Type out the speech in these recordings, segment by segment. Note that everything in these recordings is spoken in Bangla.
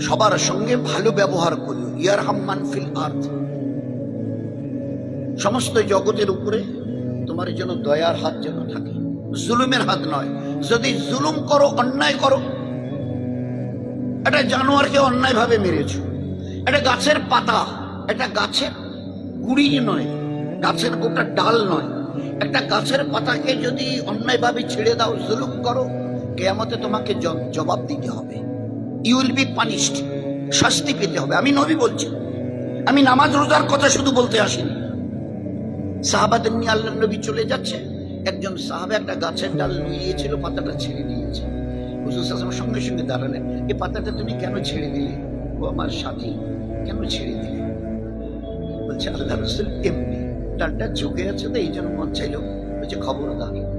সবার সঙ্গে ভালো ব্যবহার করিও। ইয়ার হাম্মান ফিল আর্থ। সমস্ত জগতের উপরে তোমার জন্য দয়ার হাত যেন থাকে। জুলুমের হাত নয়। যদি জুলুম করো, অন্যায় করো একটা জানোয়ারকে অন্যায়ভাবে মেরেছ। একটা গাছের পাতা একটা গাছের গুড়ি নয়। গাছের গোটা ডাল নয়। একটা গাছের পাতাকে যদি অন্যায়ভাবে ছেড়ে দাও, জুলুম করো, কেয়ামতে তোমাকে জবাব দিতে হবে। ইউ বি পানিশড শাস্তি পেতে হবে। আমি নবী বলছি। আমি নামাজ রোজার কথা শুধু বলতে আসিনি। সাহাবাদের নিয়ে আল্লাহ নবী চলে যাচ্ছে। একজন সাহাবে একটা গাছের ডাল নিয়েছিল পাতাটা ছেড়ে দিয়েছে। হুজুর সাল্লাম সঙ্গে সঙ্গে দাঁড়ালেন। এই পাতাটা তুমি কেন ছেড়ে দিলে? ও আমার সাথী। কেন ছেড়ে দিলে? বলছে, আল্লাহ রসুল এমনি ডালটা ঝুঁকে আছে তো, এই জন্য মন চাইল। বলছে, খবরদার।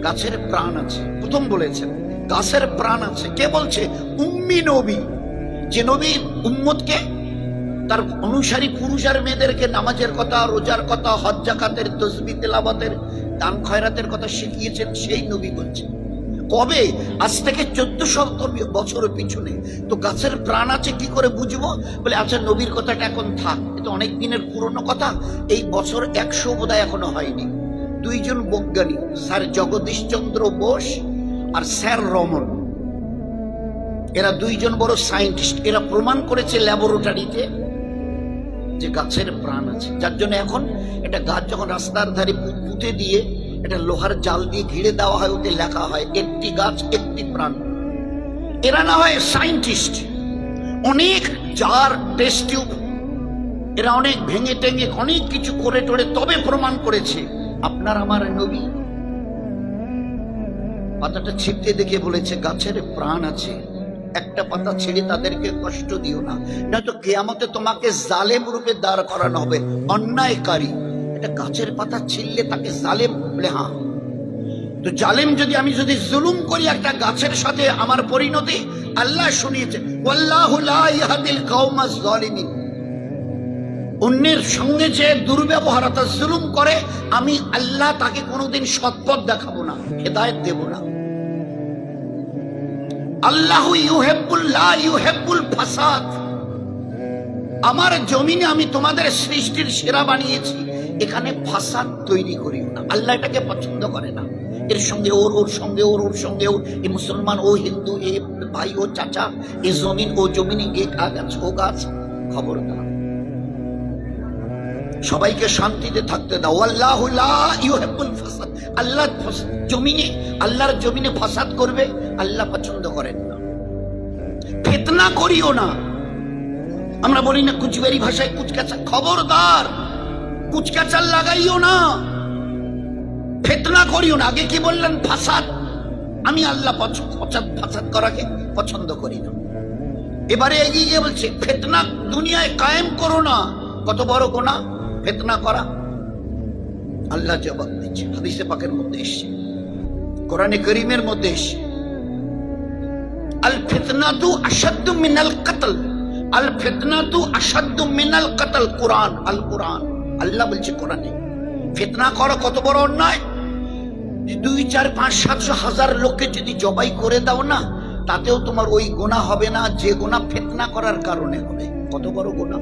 গাছের প্রাণ আছে। প্রথম বলেছেন। গাছের প্রাণ আছে। কে বলছে? উম্মি নবী। যে নবী উম্মতকে, তার অনুসারী পুরুষ আর মেয়েদেরকে নামাজের কথা, রোজার কথা, হজ জাকাতের, তসবি তেলাবাতের দান খয়রাতের কথা শিখিয়েছেন, সেই নবী বলছেন কবে? আজ থেকে চোদ্দ শত বছর পিছনে। তো গাছের প্রাণ আছে, কি করে বুঝব? বলে আচ্ছা নবীর কথাটা এখন থাক। এটা অনেক দিনের পুরনো কথা। এই বছর একশো বোধহয় এখনও হয়নি। দুইজন বৈজ্ঞানিক, স্যার জগদীশ চন্দ্র বোস আর স্যার রমন। এরা দুইজন বড় সায়েন্টিস্ট। এরা প্রমাণ করেছে ল্যাবরেটরিতে যে গাছের প্রাণ আছে। যার জন্য এখন এটা গাছ যখন রাস্তার ধারে পুঁতে দিয়ে এটা লোহার জাল দিয়ে ঘিরে দেওয়া হয়, ওতে লেখা হয়, একটি গাছ, একটি প্রাণ। এরা না হয় সায়েন্টিস্ট। অনেক জার, টেস্ট টিউব। এরা অনেক ভেঙে টেঙে অনেক কিছু করে টোরে তবে প্রমাণ করেছে। আপনার আমার নবী পাতাটা ছিটতে দেখে বলেছে, গাছের প্রাণ আছে, একটা পাতা ছেড়ে তাদেরকে কষ্ট দিও না। নয়তো কেয়ামতে তোমাকে জালেম রূপে দাঁড় করানো হবে, অন্যায়কারী। এটা গাছের পাতা ছিললে তাকে জালেম বলে হ্যাঁ। তো জালেম যদি আমি যদি জুলুম করি একটা গাছের সাথে আমার পরিণতি, আল্লাহ শুনিয়েছে, ওয়াল্লাহু লা ইয়াহদিল কওমাজ জালিমিন অন্যের সঙ্গে যে দুর্ব্যবহার অর্থাৎ জুলুম করে, আমি আল্লাহ তাকে কোনোদিন সৎপথ দেখাবো না, হেদায়েত দেব না। আল্লাহ ইউহেব্বুল, লা ইউহেব্বুল ফাসাদ। আমার জমিনে আমি তোমাদের সৃষ্টির সেরা বানিয়েছি, এখানে ফাসাদ তৈরি করি না। আল্লাহ এটাকে পছন্দ করে না। এর সঙ্গে ওর ওর সঙ্গে ওর ওর সঙ্গে ওর। এ মুসলমান, ও হিন্দু, এ ভাই, ও চাচা, এ জমিন, ও জমিনে এ গাছ ও গাছ। খবরদার। সবাইকে শান্তিতে থাকতে দাও। আল্লাহ আল্লাহ জমিনে, আল্লাহর জমিনে ফাসাদ করবে, আল্লাহ পছন্দ করেন না। ফিতনা করিও না। আমরা বলি না কুচবেরি ভাষায় কুচকাচা, খবরদার। কুচকাচার লাগাইও না। ফেতনা করিও না। আগে কি বললেন? ফাসাদ। আমি আল্লাহ ফাসাদ করাকে পছন্দ করি না। এবারে এগিয়ে গিয়ে বলছে, ফেতনা দুনিয়ায় কায়েম করো না। কত বড় গোনা ফেতনা করা আল্লাহ জবাব দিচ্ছে, হাদিসে পাকের মধ্যে এসছে। কোরআনে করিমের মধ্যে এসছে। আল ফিতনাতু আসাদ্দু মিনাল কতল আল ফিতনাতু আসাদ্দু মিনাল কতল কোরআন আল কোরআন আল্লাহ বলছে কোরআনে, ফিতনা করা কত বড় অন্যায়? দুই, চার, পাঁচ, সাতশো হাজার লোককে যদি জবাই করে দাও না, তাতেও তোমার ওই গোনা হবে না, যে গোনা ফেতনা করার কারণে হবে। কত বড় গোনা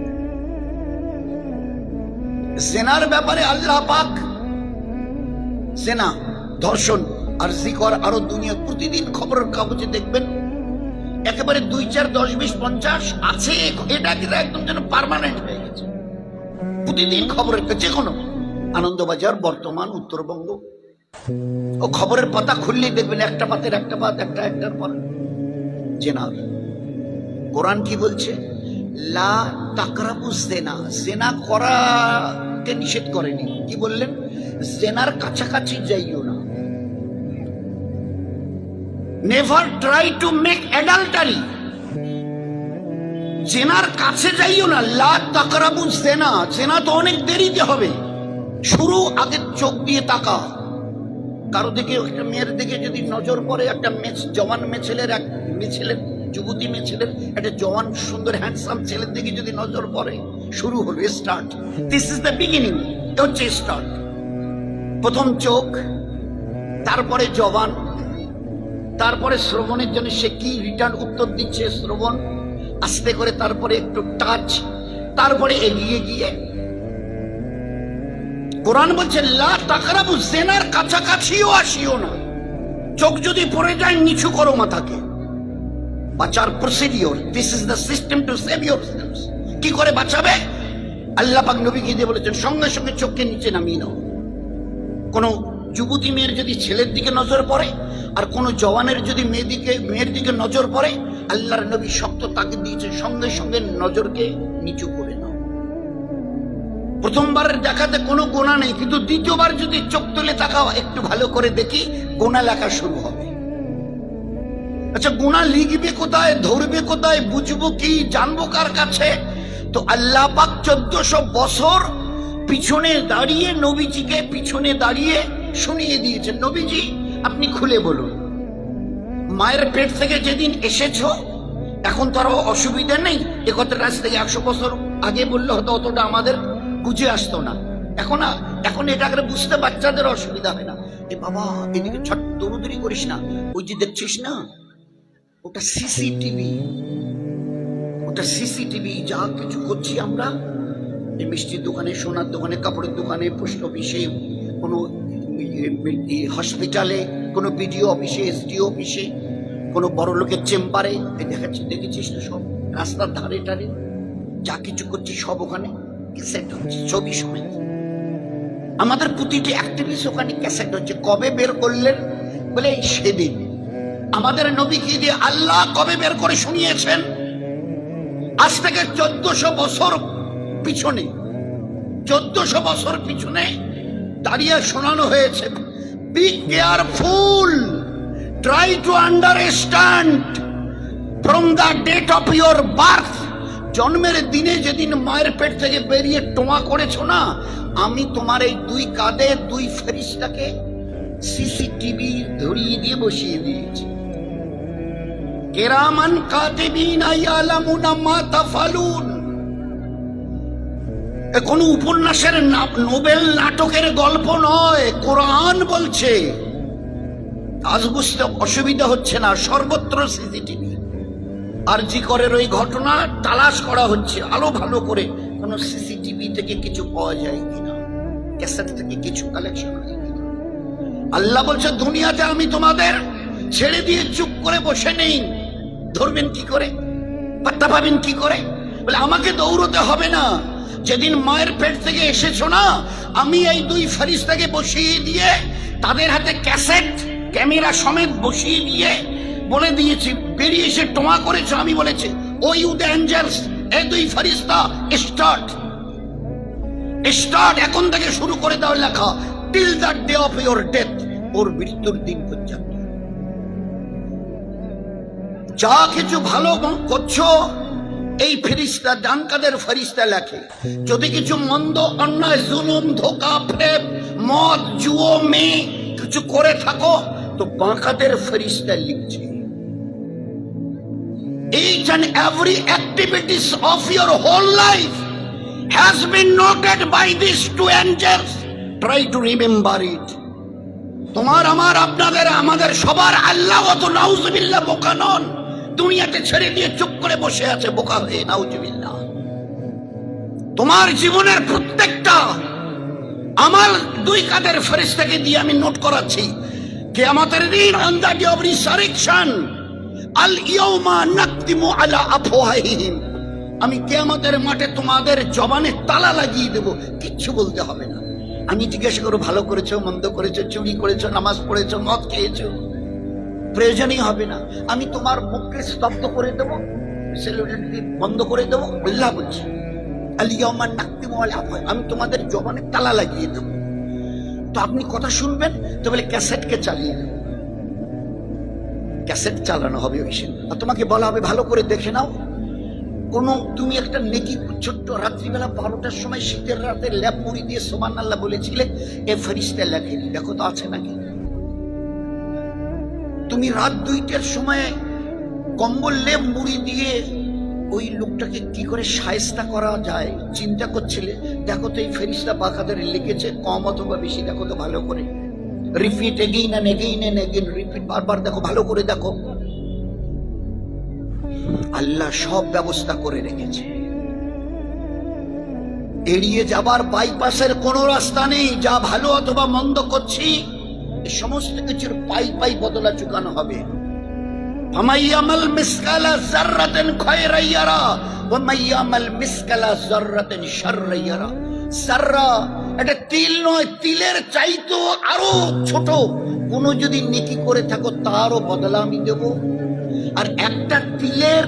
জেনার ব্যাপারে আল্লাহ পাক জেনা ধর্ষণ আর জিকর আরও দুনিয়া প্রতিদিন খবরের কাগজে দেখবেন। একেবারে দুই চার দশ বিশ পঞ্চাশ আছে, এটা কিন্তু একদম যেন পার্মানেন্ট হয়ে গেছে। প্রতিদিন খবরের যে কোনো। আনন্দবাজার, বর্তমান, উত্তরবঙ্গ। ও খবরের পাতা খুললেই দেখবেন একটা পাতের একটা পাত একটা একটার পর। জেনার কোরআন কি বলছে? লা তাকরাবু জেনা। জেনা করাকে নিষেধ করেনি। কি বললেন? জেনার কাছাকাছি যাইও না। Never try to make adultery জেনার কাছে যাইও না। লা তাকরাবু জেনা। জেনা তো অনেক দেরিতে হবে। শুরু আগে চোখ দিয়ে তাকা কারও দিকে একটা মেয়ের দিকে যদি নজর পড়ে, একটা মেয়ে জওয়ান মেয়ে ছেলের এক মেয়ে ছেলের যুবতী মেয়ে ছেলের একটা জওয়ান সুন্দর হ্যান্ডসাম ছেলের দিকে যদি নজর পড়ে, শুরু হলো start this is the beginning হচ্ছে স্টার্ট প্রথম চোখ, তারপরে জওয়ান তারপরে শ্রবণের জন্য সে কি রিটার্ন উত্তর দিচ্ছে শ্রবণ? আস্তে করে তারপরে একটু টাচ তারপরে এগিয়ে গিয়ে। কোরআন বলছে, লা তাকরাবু, জেনার কাছাকাছিও আসিও না। চোখ যদি পড়ে যায়, নিচু করো মাথাকে। বাঁচার procedure this is the system to save your কি করে বাঁচাবে? আল্লাহ পাক নবীকে দিয়ে বলেছেন, সঙ্গে সঙ্গে চোখকে নিচে নামিয়ে নাও। কোনো যুবতী মেয়ের যদি ছেলের দিকে নজর পড়ে, আর কোনো জওয়ানের যদি মেয়ে দিকে, মেয়ের দিকে নজর পড়ে, আল্লাহর নবী শক্ত তাকে দিয়েছে সঙ্গে সঙ্গে নজরকে নিচু করে নাও। প্রথমবারের দেখাতে কোনো গোনা নেই, কিন্তু দ্বিতীয়বার যদি চোখ তুলে তাকাও, একটু ভালো করে দেখি, গোনা লেখা শুরু হবে। আচ্ছা গুণা লিখবে কোথায়, ধরবে কোথায়, বুঝব কি, জানব কার কাছে? তো আল্লাহ পাক চোদ্দশো বছর পিছনে দাঁড়িয়ে, নবীজিকে পিছনে দাঁড়িয়ে শুনিয়ে দিয়েছেন। নবীজি, আপনি খুলে বলুন। মায়ের পেট থেকে যেদিন এসেছ, এখন তো আরও অসুবিধা নেই একত্রের কাছ থেকে একশো বছর আগে বললে হয়তো অতটা আমাদের বুঝে আসতো না। এখন এখন এটা করে বুঝতে বাচ্চাদের অসুবিধা হয় না। এ বাবা, এদিকে ছট দৌড়দৌড়ি করিস না। ওই যে দেখছিস না ওটা সিসিটিভি। ওটা সিসিটিভি, যা কিছু করছি আমরা। এই মিষ্টির দোকানে, সোনার দোকানে, কাপড়ের দোকানে, পোস্ট অফিসে, কোনো হসপিটালে, কোনো বিডিও অফিসে, এসডিও অফিসে, কোনো বড় লোকের চেম্বারে। দেখাচ্ছি, দেখেছিস তো সব? রাস্তার ধারে টারে, যা কিছু করছি সব ওখানে ক্যাসেট হচ্ছে, ছবি সমেত আমাদের প্রতিটি অ্যাক্টিভিস্ট ওখানে ক্যাসেট হচ্ছে। কবে বের করলেন? বলে এই সেদিন। আমাদের নবীকে দিয়ে আল্লাহ কবে বের করে শুনিয়েছেন, আজ থেকে চোদ্দশো বছর পিছনে, চোদ্দশো বছর পিছনে দাঁড়িয়ে শোনানো হয়েছে be careful try to understand from the date of your birth জন্মের দিনে যেদিন মায়ের পেট থেকে বেরিয়ে টোমা করেছ না, আমি তোমার এই দুই কাঁধে দুই ফেরিস্তাকে সিসিটিভি ধরিয়ে দিয়ে বসিয়ে দিয়েছি। কেরামান কাতিবিন ইয়ালামুনা মা তাফালুন উপন্যাসের নোবেল নাটকের গল্প নয়, কোরআন বলছে। আজ বুঝতে অসুবিধা হচ্ছে না, সর্বত্র সিসিটিভি। আর জি করের ওই ঘটনা তালাশ করা হচ্ছে, আলো ভালো করে কোন সিসিটিভি থেকে কিছু পাওয়া যায় কিনা, ক্যাসেট থেকে কিছু কালেকশন হয় কিনা। আল্লাহ বলছে, দুনিয়াতে আমি তোমাদের ছেড়ে দিয়ে চুপ করে বসে নেই ধরবেন কি করে? পাত্তা পাবেন কি করে? বলে, আমাকে দৌড়তে হবে না। যেদিন মায়ের পেট থেকে এসেছ না, আমি এই দুই ফারিস্তাকে বসিয়ে দিয়ে তাদের হাতে ক্যাসেট, ক্যামেরা সমেত বসিয়ে দিয়ে বলে দিয়েছি, বেরিয়ে এসে টোমা করেছ, আমি বলেছি ও ইউ দ্য অ্যাঞ্জেলস এই দুই ফারিস্তা স্টার্ট স্টার্ট এখন থেকে শুরু করে দাও লেখা। Till the day of your death ওর মৃত্যুর দিন পর্যন্ত। যা কিছু ভালো করছ, এই ফেরিস্তা ডানকাদের ফেরিস্তা লেখে। যদি কিছু মন্দ, অন্যায়, জুলুম, ধোকা ফেপ মদ, জুয়ো মেয়ে কিছু করে থাকো, তো বাঁকাদের ফেরিস্তা লিখছে। Each and every activities of your whole life has been noted by these two angels try to remember it. তোমার, আমার, আপনাদের, আমাদের সবার আল্লাহ অত নাউজুবিল্লাহ বোকা দুনিয়াতে ছেড়ে দিয়ে চুপ করে বসে আছে, বোকা হয়ে, নাউজুবিল্লাহ। তোমার জীবনের প্রত্যেকটা আমার দুই কাদের ফেরেশতাকে দিয়ে আমি নোট করাচ্ছি। কে আমাদের দিন অন দ্য রিসারেকশন আল ইয়াউমা নাকদিমু আলা আফওয়াহিহিম। আমি কিয়ামতের মাঠে তোমাদের জবানে তালা লাগিয়ে দেব, কিচ্ছু বলতে হবে না। আমি জিজ্ঞাসা করো ভালো করেছ, মন্দ করেছ, চুরি করেছ, নামাজ পড়েছো, মদ খেয়েছো? প্রয়োজনই হবে না। আমি তোমার মুখকে স্তব্ধ করে দেবো সেলিব্রিটি বন্ধ করে দেবো আল্লাহ বলছি। আলিয়াউমা নাকদিমু আলা আফওয়াহিহিম আমি তোমাদের জবানে তালা লাগিয়ে দেবো। তো আপনি কথা শুনবেন, তো বলে ক্যাসেটকে চালিয়ে দেবো। ক্যাসেট চালানো হবে ওই আর তোমাকে বলা হবে, ভালো করে দেখে নাও। কোনো, তুমি একটা নেকি ছোট্ট রাত্রিবেলা বারোটার সময় শীতের রাতে ল্যাপ মুড়ি দিয়ে সোমান আল্লাহ বলেছিলে এ ফেরিস্তা লেখেনি। দেখো তো আছে নাকি? তুমি রাত দুইটার সময় কম্বল লেপ মুড়ি দিয়ে ওই লোকটাকে কি করে সায়স্তা করা যায়? চিন্তা করছিলে? দেখো তো এই ফেরিস্তা বাঁকাদের লিখেছে, কম অথবা বেশি, দেখো তো ভালো করে। Repeat again and again and again repeat বারবার দেখো, ভালো করে দেখো। আল্লাহ সব ব্যবস্থা করে রেখেছে। এড়িয়ে যাবার বাইপাসের কোনো রাস্তা নেই, যা ভালো অথবা মন্দ করছি। সমস্ত কিছুর পাই পাই বদলা চুকানো হবে। মিসকালা জাররাতিন খায়রান ইয়ারা ওয়া মাইয়ামাল মিসকালা জাররাতিন শাররান ইয়ারা এটা তিল নয়, তিলের চাইতো আরও ছোট। কোন যদি নেকি করে থাকো, তারও বদলা আমি দেব। আর একটা তিলের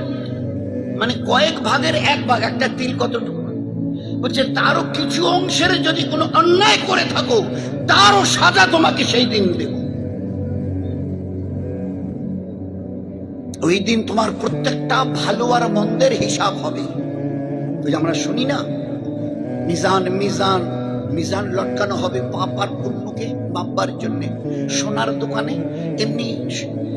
মানে কয়েক ভাগের এক ভাগ, একটা তিল কতটুকু? বলছে, তারও কিছু অংশের যদি কোনো অন্যায় করে থাকো, তারও সাজা তোমাকে সেই দিন দেব। ওই দিন তোমার প্রত্যেকটা ভালো আর মন্দের হিসাব হবে। আমরা শুনি না, মিজান মিজান মিজান লটকানো হবে আর পুণ্যকে জন্য। সোনার দোকানে, এমনি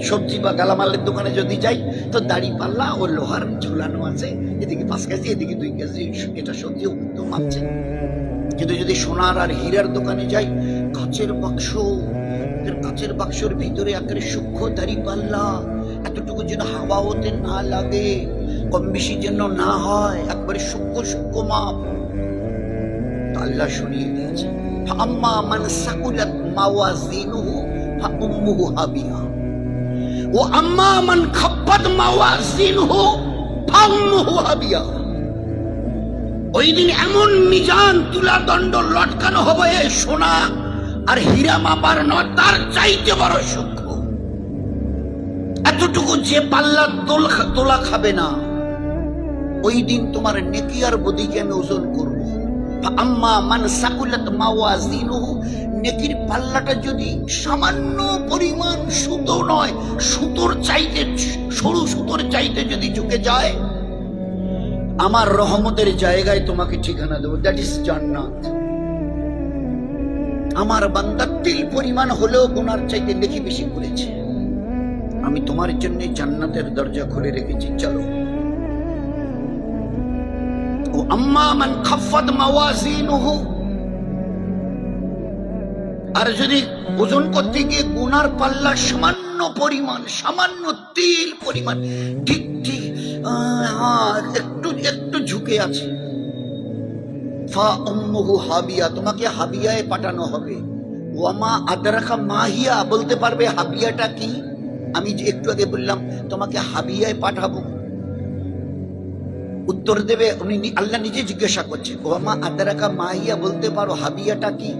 সবজি বা গালামালের দোকানে যদি যাই, তো দাড়ি পাল্লা ও লোহার ঝুলানো আছে। এদিকে পাঁচ কেজি, এদিকে দুই কেজি, এটা সবজি তো মাপছে কিন্তু যদি সোনার আর হীরার দোকানে যাই, কাঁচের বাক্স কাঁচের বাক্সর ভিতরে একেবারে সূক্ষ্ম দাড়ি পাল্লা, এতটুকু যেন হাওয়া হতে না লাগে কম বেশি যেন না হয়, একবারে সূক্ষ্ম সূক্ষ্ম মাপ। আল্লাহ শুনিয়ে দিয়েছে আম্মা মান সাকুলাত মাওয়াজিনুহু ফাউম্মুহু হাবিয়া। ও আম্মা মান মাওয়াজিনুহু ফাউম্মুহু হাবিয়া। ওই দিন এমন মিজান তুলা দণ্ড লটকানো হবে, সোনা আর হীরা মাপার নয়, তার চাইতে বড় সূক্ষ্ম। এতটুকু যে পাল্লা তোলা খাবে না। ওই দিন তোমার নেকি আর বদিকে আমি ওজন করব। আম্মা মান সাকুলাত মাওয়াজিনুহু, নেকির পাল্লাটা যদি সামান্য পরিমাণ সুতো নয়, সুতোর চাইতে, সরু সুতোর চাইতে যদি ঝুঁকে যায়, আমার রহমতের জায়গায় তোমাকে ঠিকানা দেবো। দ্যাট ইজ জান্নাত। আমার বান্দার তিল পরিমাণ হলেও গুনার চাইতে নেকি বেশি করেছে। আমি তোমার জন্য জান্নাতের দরজা খুলে রেখেছি। চলো। আর যদি ওজন করতে গিয়ে গুনার পাল্লা সামান্য পরিমাণ, সামান্য তিল পরিমাণ, ঠিক ঠিক একটু একটু ঝুঁকে আছে। হাবিয়া হাবিয়ায় পাঠানো হবে। ওয়ামা মাহিয়া, বলতে পারবে হাবিয়াটা কি? আমি একটু আগে বললাম, তোমাকে হাবিয়ায় পাঠাবো। উত্তর দেবে, উনি আল্লাহ নিজে জিজ্ঞাসা করছে, ওয়ামা আদরাকা মাহিয়া? বলতে পারো, হাবিয়াটা কি?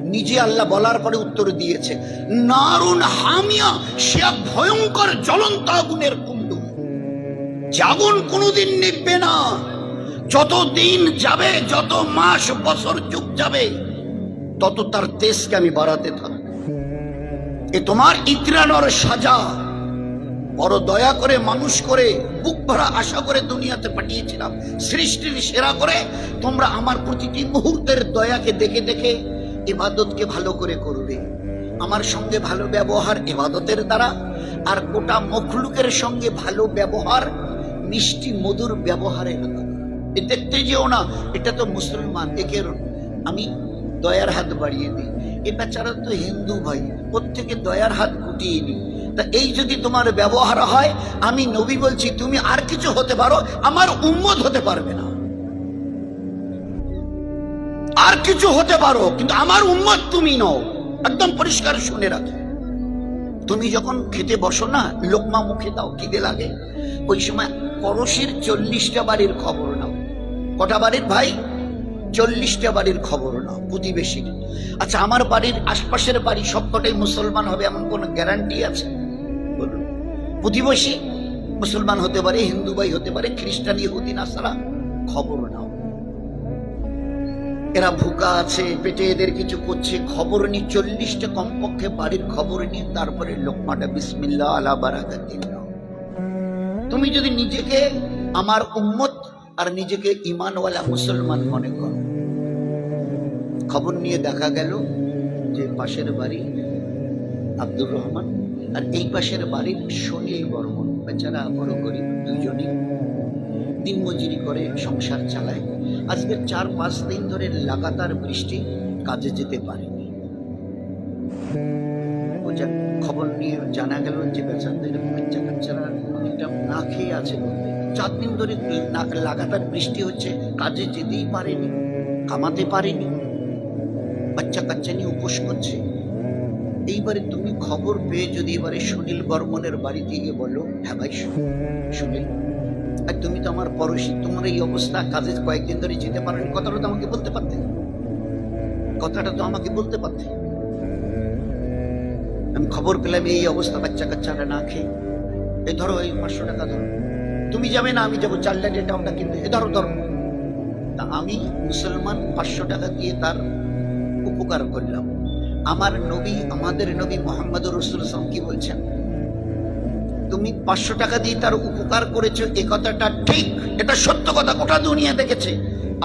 নিজে আল্লাহ বলার পরে উত্তর দিয়েছে, নারুন হামিয়া, সে ভয়ঙ্কর জ্বলন্ত আগুনের কুণ্ড। যে আগুন কোনোদিন নিববে না। যত দিন যাবে, যত মাস, বছর যুগ যাবে, তত তার তেজকে আমি বাড়াতে থাকব। এ তোমার ইতরানোর সাজা। বড় দয়া করে মানুষ করে, বুক ভরা আশা করে দুনিয়াতে পাঠিয়েছিলাম। সৃষ্টির সেরা করে তোমরা আমার প্রতিটি মুহূর্তের দয়াকে দেখে দেখে ইবাদতকে ভালো করে করবে। আমার সঙ্গে ভালো ব্যবহার ইবাদতের দ্বারা, আর গোটা মখলুকের সঙ্গে ভালো ব্যবহার মিষ্টি মধুর ব্যবহারের এ দেখতে যেও না, এটা তো মুসলমান, একে আমি দয়ার হাত বাড়িয়ে দিই। এ বেচারা তো হিন্দু ভাই থেকে দয়ার হাত গুটিয়ে নিই। তা এই যদি তোমার ব্যবহার হয়, আমি নবী বলছি, তুমি আর কিছু হতে পারো, আমার উম্মত হতে পারবে না। আর কিছু হতে পারো, কিন্তু আমার উম্মত তুমি নও। একদম পরিষ্কার শুনে রাখো। তুমি যখন খেতে বসো না, লোকমা মুখে দাও, খিদে লাগে। ওই সময় পড়োশির চল্লিশটা বাড়ির খবর নাও। কটা বাড়ির ভাই? চল্লিশটা বাড়ির খবর নাও, প্রতিবেশীর। আচ্ছা আমার বাড়ির আশপাশের বাড়ি সবকটাই মুসলমান হবে, এমন কোন গ্যারান্টি আছে? প্রতিবেশী মুসলমান হতে পারে, হিন্দু ভাই হতে পারে, খ্রিস্টান, ইহুদি, নাসারা, খবর নাও। এরা ভুকা আছে, পেটে এদের কিছু করছে, খবর নি, চল্লিশটা কমপক্ষে বাড়ির খবর নিয়ে তারপরে লোকমাটা বিসমিল্লা আলা বারাকাতিন নাও। তুমি যদি নিজেকে আমার উম্মত আর নিজেকে ইমানওয়ালা মুসলমান মনে করো। খবর নিয়ে দেখা গেল যে পাশের বাড়ি আব্দুর রহমান। আর এই পাশের বাড়ির সুনীল বর্মন বেচারা, বড় গরিব দুজনই দিনমজুরি করে সংসার চালায়। আজকে চার পাঁচ দিন ধরে লাগাতার বৃষ্টি, কাজে যেতে পারেনি। খবর নিয়ে জানা গেল যে বেচাদের বাচ্চা কাচ্চারা অনেকটা না খেয়ে আছে বলতে। চার দিন ধরে লাগাতার বৃষ্টি হচ্ছে, কাজে যেতেই পারেনি, কামাতে পারেনি। বাচ্চা কাচ্চা নিয়ে উপোস করছে। এইবারে তুমি খবর পেয়ে যদি এবারে সুনীল বর্মনের বাড়িতে গিয়ে বলো হ্যাঁ ভাই সুনীল। আর তুমি তো আমার পড়োশি, তোমার এই অবস্থা, কাজে কয়েকদিন ধরে যেতে পারোনি। কথাটা তো আমাকে বলতে পারতে। কথাটা তো আমাকে বলতে পারতে। আমি খবর পেলাম, এই অবস্থা বাচ্চা কাচ্চারা না খেয়ে। এই ধরো, এই পাঁচশো টাকা ধরো। তুমি যাবে না, আমি যাব চার এটা ওটা কিনতে। এ ধরো ধরো। তা আমি মুসলমান পাঁচশো টাকা দিয়ে তার উপকার করলাম। আমার নবী, আমাদের নবী মোহাম্মদ রসুল কি বলছেন? তুমি পাঁচশো টাকা দিয়ে তার উপকার করেছ, এ কথাটা ঠিক, এটা সত্য কথা, গোটা দুনিয়া দেখেছে।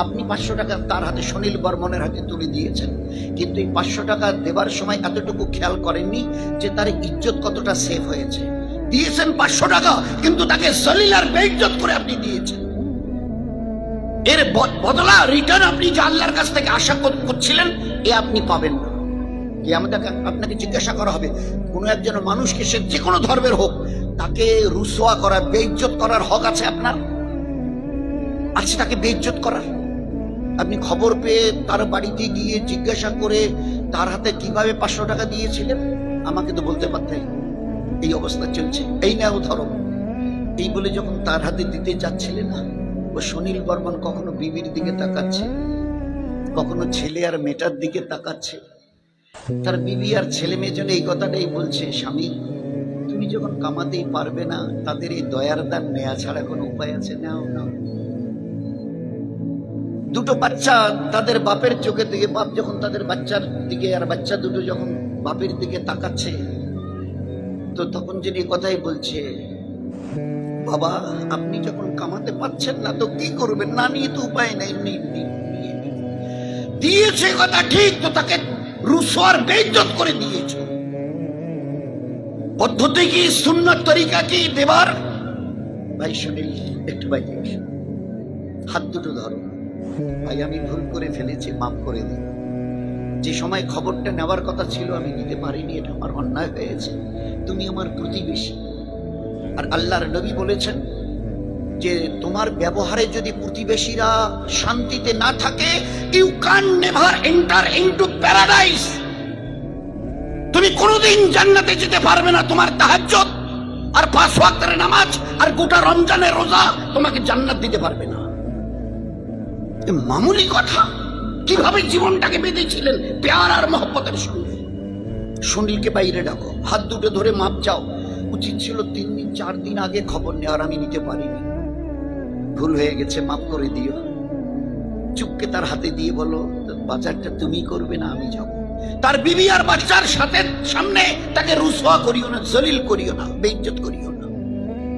আপনি পাঁচশো টাকা তার হাতে সুনীল বর্মনের হাতে তুলে দিয়েছেন, কিন্তু এই পাঁচশো টাকা দেবার সময় এতটুকু খেয়াল করেননি যে তার ইজ্জত কতটা সেভ হয়েছে। দিয়েছেন পাঁচশো টাকা, কিন্তু তাকে সলিল আর বেইজ্জত করে আপনি দিয়েছেন। এর বদলা রিটার্ন আপনি যে আল্লাহর কাছ থেকে আশা করছিলেন, এ আপনি পাবেন না। কি আমাদের আপনাকে জিজ্ঞাসা করা হবে, কোনো একজন মানুষকে সে যে কোনো ধর্মের হোক, তাকে রুসোয়া করার, বেইজ্জত করার হক আছে আপনার? আছে তাকে বেইজ্জত করার? আপনি খবর পেয়ে তার বাড়িতে গিয়ে জিজ্ঞাসা করে তার হাতে কীভাবে পাঁচশো টাকা দিয়েছিলেন? আমাকে তো বলতে পারতেন এই অবস্থা চলছে। এই না উদাহরণ এই বলে যখন তার হাতে দিতে যাচ্ছিলেন না, ও সুনীল বর্মন কখনো বিবির দিকে তাকাচ্ছে, কখনো ছেলে আর মেয়েটার দিকে তাকাচ্ছে। তার বিবি আর ছেলে মেয়ে জন্য এই কথাটাই বলছে, স্বামী, তুমি যখন কামাতেই পারবে না, তাদের এই দয়ার দান নেয়া ছাড়া কোনো উপায় আছে? নাও না দুটো বাচ্চা তাদের বাপের চোখের দিকে, বাপ যখন তাদের বাচ্চার দিকে আর বাচ্চা দুটো যখন বাপের দিকে তাকাচ্ছে, তো তখন যিনি কথাই বলছে, বাবা, আপনি যখন কামাতে পাচ্ছেন না, তো কি করবেন? না নিয়ে তো উপায় নাই। দিয়েছে কথা ঠিক, তো তাকে রুসোয়ার বেইজ্জত করে দিয়েছে। পদ্ধতি কি, সুন্নত তরিকা কি দেবার ভাই সুনীল একটু ভাই হাত দুটো ধরো। ভাই, আমি ভুল করে ফেলেছি, মাফ করে দিন। যে সময় খবরটা নেওয়ার কথা ছিল, আমি নিতে পারিনি, এটা আমার অন্যায় হয়েছে। তুমি আমার প্রতিবেশী। আর আল্লাহর নবী বলেছেন যে তোমার ব্যবহারে যদি প্রতিবেশীরা শান্তিতে না থাকে you can never enter into paradise তুমি কোনোদিন জান্নাতে যেতে পারবে না তোমার তাহাজ্জুদ, আর পাঁচ ওয়াক্তের নামাজ, আর গোটা রমজানের রোজা তোমাকে জান্নাত দিতে পারবে না। মামুলি কথা, কীভাবে জীবনটাকে বেঁধেছিলেন প্যার আর মহব্বতের সঙ্গে? সুনীলকে বাইরে ডাকো, হাত দুটো ধরে মাপ চাও। উচিত ছিল তিন দিন, চার দিন আগে খবর নেওয়ার আমি নিতে পারিনি। ভুল হয়ে গেছে, মাফ করে দিও। চুপকে তার হাতে দিয়ে বলো বাজারটা তুমি করবে না, আমি যাব। তার বিবি আর বাচ্চার সাথে সামনে তাকে রুসোয়া করিও না, জলিল করিও না, বেইজ্জত করিও না।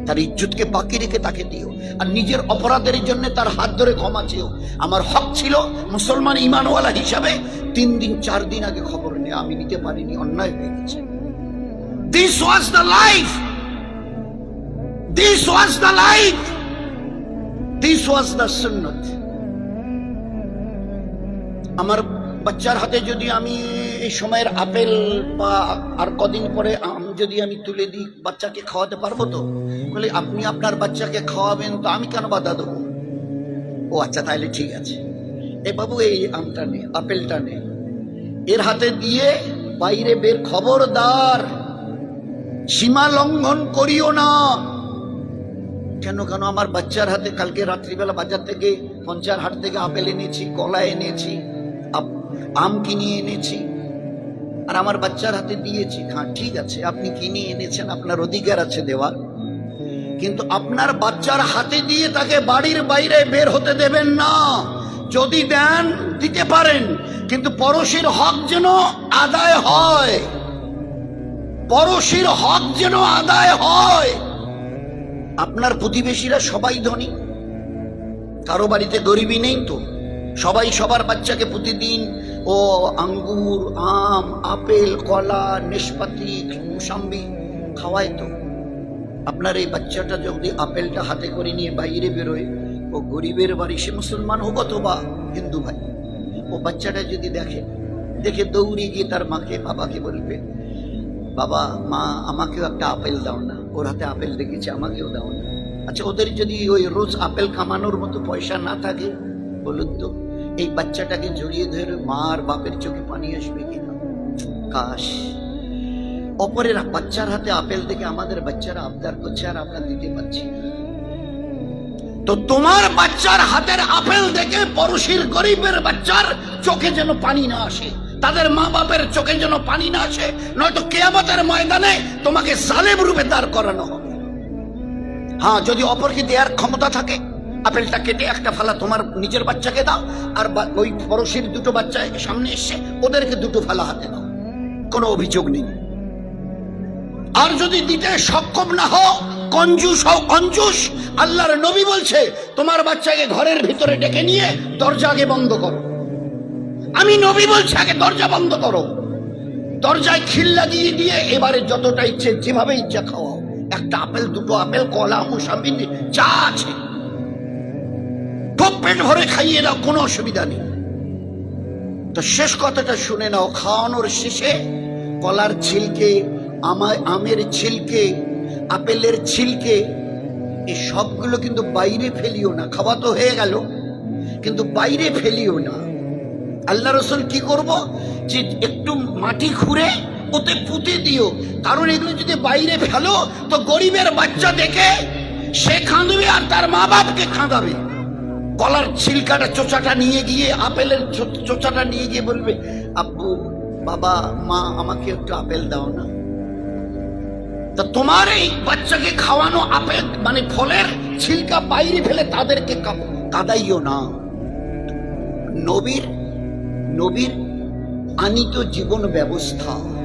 তার ইজ্জতকে বাকি রেখে তাকে দিও। আর নিজের অপরাধের জন্য তার হাত ধরে ক্ষমা চেয়েও। আমার হক ছিল মুসলমান ইমানওয়ালা হিসাবে তিন দিন, চার দিন আগে খবর নিয়ে, আমি নিতে পারিনি, অন্যায় হয়ে গেছে। This was the life this was the life this was the সুন্নত আমার বাচ্চার হাতে যদি আমি এই সময়ের আপেল বা আর কদিন পরে আম যদি আমি তুলে দিই, বাচ্চাকে খাওয়াতে পারব তো? বলে, আপনি আপনার বাচ্চাকে খাওয়াবেন তো আমি কেন বাধা দেবো? ও আচ্ছা তাহলে ঠিক আছে। এ বাবু, এই আমটা নে, আপেলটা নে। এর হাতে দিয়ে বাইরে বের খবরদার, সীমা লঙ্ঘন করিও না। কেন? কেন আমার বাচ্চার হাতে কালকে রাত্রিবেলা বাজার থেকে পঞ্চার হাট থেকে আপেল এনেছি, কলা এনেছি আম কিনে এনেছি। আর আমার বাচ্চার হাতে দিয়েছি। হ্যাঁ ঠিক আছে, আপনি কিনে এনেছেন, আপনার অধিকার আছে দেওয়ার। কিন্তু আপনার বাচ্চার হাতে দিয়ে তাকে বাড়ির বাইরে বের হতে দেবেন না। যদি দেন, দিতে পারেন, কিন্তু পড়োশির হক যেন আদায় হয়। পড়োশির হক যেন আদায় হয়। আপনার প্রতিবেশীরা সবাই ধনী। কারও বাড়িতে গরিবই নেই তো। সবাই সবার বাচ্চাকে প্রতিদিন ও আঙ্গুর, আম, আপেল, কলা, নেশপাতি, মুসাম্বি খাওয়ায় তো। আপনার এই বাচ্চাটা যদি আপেলটা হাতে করে নিয়ে বাইরে বেরোয়, ও গরিবের বাড়ি, সে মুসলমান হোক অথবা হিন্দু ভাই। ও বাচ্চাটা যদি দেখে দেখে দৌড়ে গিয়ে তার মাকে, বাবাকে বলবে, বাবা, মা, আমাকেও একটা আপেল দাও না। ওর হাতে আপেল দেখেছি, আমাকেও দাও না। আচ্ছা ওদের যদি ওই রোজ আপেল কামানোর মতো পয়সা না থাকে, বলুন তো, এই বাচ্চাটাকে জড়িয়ে ধরে মার বাপের চোখে পানি আসবে কিনা কাশ। অপরের বাচ্চার হাতে আপেল দেখে আমাদের বাচ্চারা আবদার করছে আর আমরা দিতে পারছি না। তো তোমার বাচ্চার হাতের আপেল দেখে পড়োশির গরিবের বাচ্চার চোখে যেন পানি না আসে। তাদের মা বাপের চোখে যেন পানি না আসে, নয়তো কেয়ামতের ময়দানে তোমাকে জালেম রূপে দাঁড় করানো হবে। হ্যাঁ যদি অপরকে দেওয়ার ক্ষমতা থাকে, আপেলটা কেটে একটা ফালা তোমার নিজের বাচ্চাকে দাও, আর ওই পড়োশির দুটো বাচ্চা সামনে এসছে ওদেরকে দুটো ফালা হাতে দাও। কোনো অভিযোগ নেই। আর যদি দিতে সক্ষম না হও, কঞ্জুস হও, কঞ্জুস, আল্লাহর নবী বলছে, তোমার বাচ্চাকে ঘরের ভিতরে ডেকে নিয়ে দরজা আগে বন্ধ করো। আমি নবী বলছি, আগে দরজা বন্ধ করো। দরজায় খিল লাগিয়ে দিয়ে এবারে যতটা ইচ্ছে, যেভাবে ইচ্ছা খাওয়াও। একটা আপেল, দুটো আপেল, কলা, মুসাম্বি, যা আছে। খুব পেট ভরে খাইয়ে দাও কোনো অসুবিধা নেই। তো শেষ কথাটা শুনে নাও, খাওয়ানোর শেষে কলার ছিলকে আমের ছিলকে, আপেলের ছিলকে, এই সবগুলো কিন্তু বাইরে ফেলিও না। খাওয়া তো হয়ে গেল, কিন্তু বাইরে ফেলিও না। আল্লাহ রসুল কি করব? যে একটু মাটি খুঁড়ে ওতে পুঁতে দিও। কারণ এগুলো যদি বাইরে ফেলো, তো গরিবের বাচ্চা দেখে সে খাঁদবে আর তার মা বাপকে কাঁদাবে কলার ছিলকাটা, চোচাটা নিয়ে গিয়ে, আপেলের চোচাটা নিয়ে গিয়ে বলবে, আব্বু, বাবা, মা, আমাকে একটু আপেল দাও না। তা তোমার এই বাচ্চাকে খাওয়ানো আপেল মানে ফলের ছিলকা বাইরে ফেলে তাদেরকে কাদাইও না। নবীর নবীর আনিত জীবন ব্যবস্থা।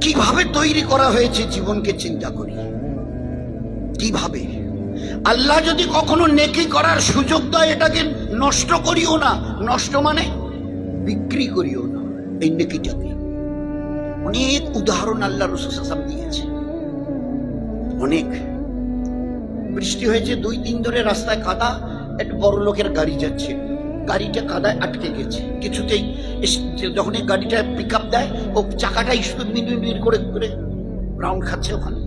কীভাবে তৈরি করা হয়েছে জীবনকে চিন্তা করি? কীভাবে? আল্লাহ যদি কখনো নেকি করার সুযোগ দেয়, এটাকে নষ্ট করিও না। নষ্ট মানে বিক্রি করিও না। এই নেকিটাকে। অনেক উদাহরণ আল্লাহ রসুল দিয়েছে। অনেক। বৃষ্টি হয়েছে দুই দিন ধরে রাস্তায় কাদা একটা বড় লোকের গাড়ি যাচ্ছে। গাড়িটা কাদায় আটকে গেছে। কিছুতেই যখন এই গাড়িটা পিক আপ দেয়, ও চাকাটা স্পিড মিনিট করে করে রাউন্ড খাচ্ছে ওখানে।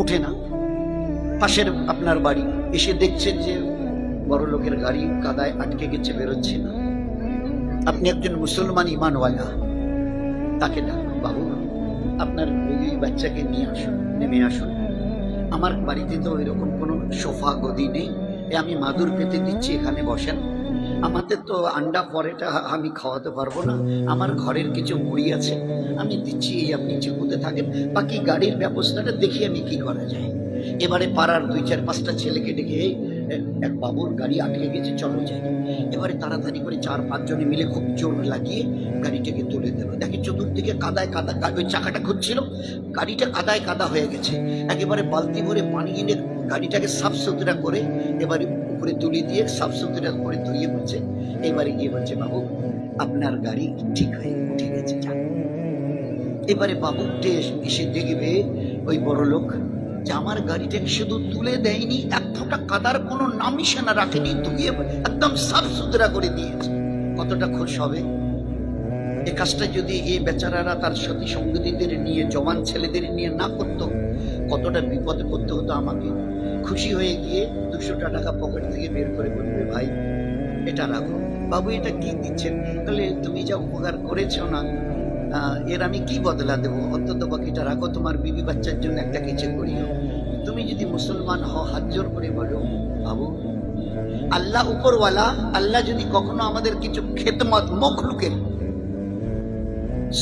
ওঠে না। পাশের আপনার বাড়ি। এসে দেখছেন যে বড় লোকের গাড়ি কাদায় আটকে গেছে, বেরোচ্ছে না। আপনি একজন মুসলমান ইমানওয়ালা। তাকে ডাকুন বাবু, আপনার ওই বাচ্চাকে নিয়ে আসুন, নেমে আসুন। আমার বাড়িতে তো এরকম কোনো সোফা গদি নেই। আমি মাদুর পেতে দিচ্ছি, এখানে বসেন। আমাদের তো আন্ডা পরেটা আমি খাওয়াতে পারব না। আমার ঘরের কিছু মুড়ি আছে আমি দিচ্ছি আপনি চিকুতে থাকেন। বাকি গাড়ির ব্যবস্থাটা দেখি আমি কি করা যায়। এবারে পাড়ার দুই চার পাঁচটা ছেলেকে ডেকে "এই, এক বাবুর গাড়ি আটকে গেছে চলো যাই। এবারে তাড়াতাড়ি করে চার পাঁচজনে মিলে খুব জোর লাগিয়ে গাড়িটাকে তুলে দিল দেখে চতুর্দিকে কাদায় কাদা ওই চাকাটা খুঁজছিল গাড়িটা কাদায় কাদা হয়ে গেছে। একেবারে বালতি ভরে পানি এনে গাড়িটাকে সাফ সুতরা করে এবারে উপরে তুলে দিয়ে সাফ সুতরা করে ধুয়ে বলছে এবারে গিয়ে বলছে, বাবু, আপনার গাড়ি ঠিক হয়ে উঠে গেছে এবারে বাবু উঠে এস- দেখবে ওই বড় লোক যে আমার গাড়িটাকে শুধু তুলে দেয়নি, এক ফোঁটা কাদার কোনো নামিশানা রাখেনি, ধুয়ে একদম সাফ সুতরা করে দিয়েছে। কতটা খুশ হবে। এ কাজটা যদি এই বেচারারা তার সতী সঙ্গীদের নিয়ে, জওয়ান ছেলেদের নিয়ে না করতো কতটা বিপদে পড়তে হতো আমাকে, খুশি হয়ে গিয়ে দুশোটা টাকা পকেট থেকে বের করে বলবে ভাই, এটা রাখো। বাবু, এটা কি দিচ্ছেন? তাহলে তুমি যা উপকার করেছ না এর আমি কি বদলা দেবো? অন্তত বাকিটা রাখো, তোমার বিবি বাচ্চার জন্য একটা কিছু করিও। তুমি যদি মুসলমান হও, হাত জোর করে বলো, বাবু, আল্লাহ উপরওয়ালা, আল্লাহ যদি কখনো আমাদের কিছু খেদমত মখলুকের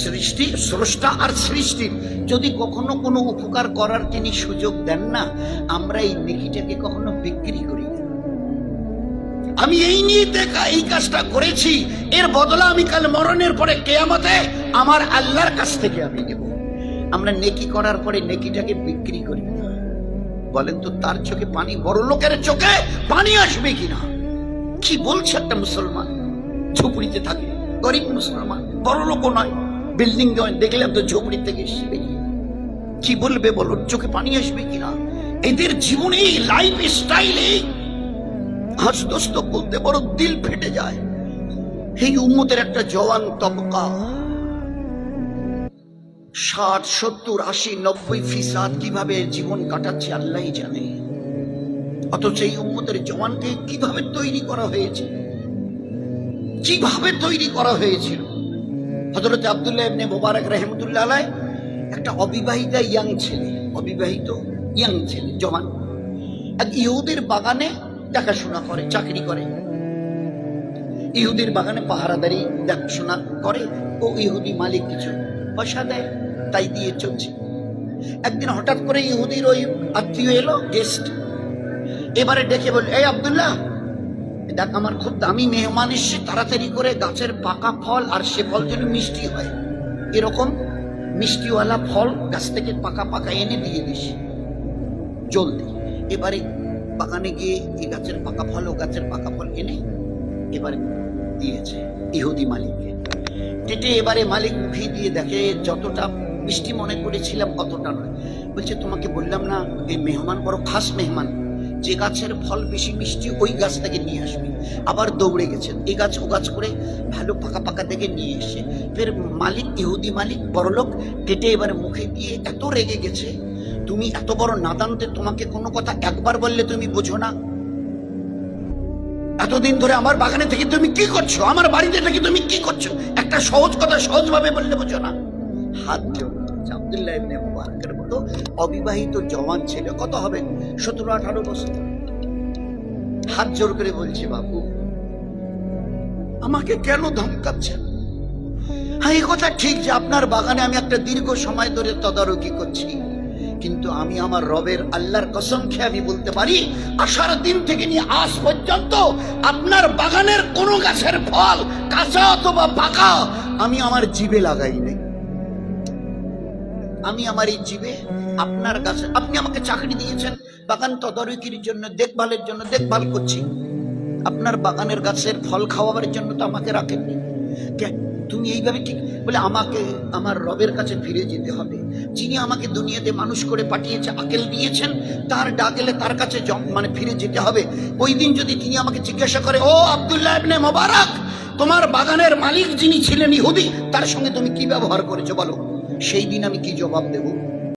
সৃষ্টি, স্রষ্টা আর সৃষ্টির যদি কখনো কোনো উপকার করার তিনি সুযোগ দেন না, আমরা এই নেকিটাকে কখনো বিক্রি করি আমি এই নিয়ে দেখা এই কাজটা করেছি, এর বদলা আমি কাল মরণের পরে কেয়ামতে আমার আল্লাহর কাছ থেকে আমি নেব। আমরা নেকি করার পরে নেকিটাকে বিক্রি করি বলেন তো, তার চোখে পানি, বড় লোকের চোখে পানি আসবে কিনা কি বলছে একটা মুসলমান? ঝুপড়িতে থাকে, গরিব মুসলমান, বড় লোকও নয়। বিল্ডিং দেখলাম তো ঝুপড়ি থেকে এসে কি বলবে বলো? চোখে পানি আসবে কিনা? এদের জীবনে লাইফ স্টাইলে হাসদস্ত বলতে বড় দিল ফেটে যায়। এই উম্মতের একটা জওয়ান তবকা। ষাট, সত্তর, আশি, নব্বই ফিসাদ কীভাবে জীবন কাটাচ্ছে আল্লাহ জানে। অথচ এই উম্মতের জওয়ানকে কীভাবে তৈরি করা হয়েছে? কীভাবে তৈরি করা হয়েছিল? হজরত আবদুল্লাহ ইবনে মোবারক রহমতুল্লাহ আলাই একটা অবিবাহিতা ইয়াং ছেলে, অবিবাহিত ইয়াং ছেলে, জওয়ান। এক ইহুদের বাগানে দেখাশোনা করে, চাকরি করে। ইহুদির বাগানে পাহারাদারি দেখাশোনা করে ও ইহুদি মালিক কিছু পয়সা দেয়, তাই দিয়ে চলছে। একদিন হঠাৎ করে ইহুদির ওই আত্মীয় এলো গেস্ট এবারে ডেকে বলল, এই আব্দুল্লাহ দেখ, আমার খুব দামি মেহমান এসছে তাড়াতাড়ি করে গাছের পাকা ফল আর সে ফল যেন মিষ্টি হয়। এরকম মিষ্টিওয়ালা ফল গাছ থেকে পাকা পাকা এনে দিয়ে দিস। জলদি। এবারে বাগানে গিয়ে এই গাছের পাকা ফল ও গাছের পাকা ফল এনে এবারে দিয়েছে ইহুদি মালিককে। কেটে এবারে মালিক মুখে দিয়ে দেখে, যতটা মিষ্টি মনে করেছিলাম অতটা নয়। বলছে, তোমাকে বললাম না, এই মেহমান বড় খাস মেহমান। যে গাছের ফল বেশি মিষ্টি ওই গাছ থেকে নিয়ে আসবে। আবার দৌড়ে গেছেন এই গাছ ও গাছ করে ভালো পাকা পাকা থেকে নিয়ে এসে ফের মালিক, ইহুদি মালিক, বড়লোক কেটে এবারে মুখে দিয়ে এত রেগে গেছে। তুমি এত বড় নাদান্তে তোমাকে কোনো কথা একবার বললে তুমি বোঝো না। এতদিন ধরে আমার বাগানে থেকে তুমি কি করছ? আমার বাড়িতে থেকে তুমি কি করছ? একটা সহজ কথা সহজভাবে বললে বোঝো না। হাত করছে। আব্দুল্লাহ ইবনে মুবারকের মতো অবিবাহিত জওয়ান ছেলে। কত হবে? সতেরো, আঠারো বছর। হাত জোর করে বলছে, বাবু, আমাকে কেন ধমকাচ্ছেন? হ্যাঁ এই কথা ঠিক যে আপনার বাগানে আমি একটা দীর্ঘ সময় ধরে তদারকি করছি। কিন্তু আমি আমার রবের আল্লাহর কসম খেয়ে আমি বলতে পারি আসার দিন থেকে নিয়ে আজ পর্যন্ত আপনার বাগানের কোনো গাছের ফল, কাঁচা অথবা পাকা, আমি আমার জিবে লাগাই নাই আমি আমার এই জীবে আপনার কাছে, আপনি আমাকে চাকরি দিয়েছেন, বাগান তদারকির জন্য, দেখভালের জন্য, দেখভাল করছি। আপনার বাগানের গাছের ফল খাওয়াবার জন্য তো আমাকে রাখেননি। তুমি এইভাবে ঠিক, বলে আমাকে, আমার রবের কাছে ফিরে যেতে হবে। যিনি আমাকে দুনিয়াতে মানুষ করে পাঠিয়েছে, আকেল দিয়েছেন, তার ডাকেলে তার কাছে মানে ফিরে যেতে হবে। ওই দিন যদি তিনি আমাকে জিজ্ঞাসা করে, ও আব্দুল্লাহ মোবারক, তোমার বাগানের মালিক যিনি ছিলেন ইহুদি, তার সঙ্গে তুমি কি ব্যবহার করেছ বলো? সেই দিন আমি কি জবাব দেবো?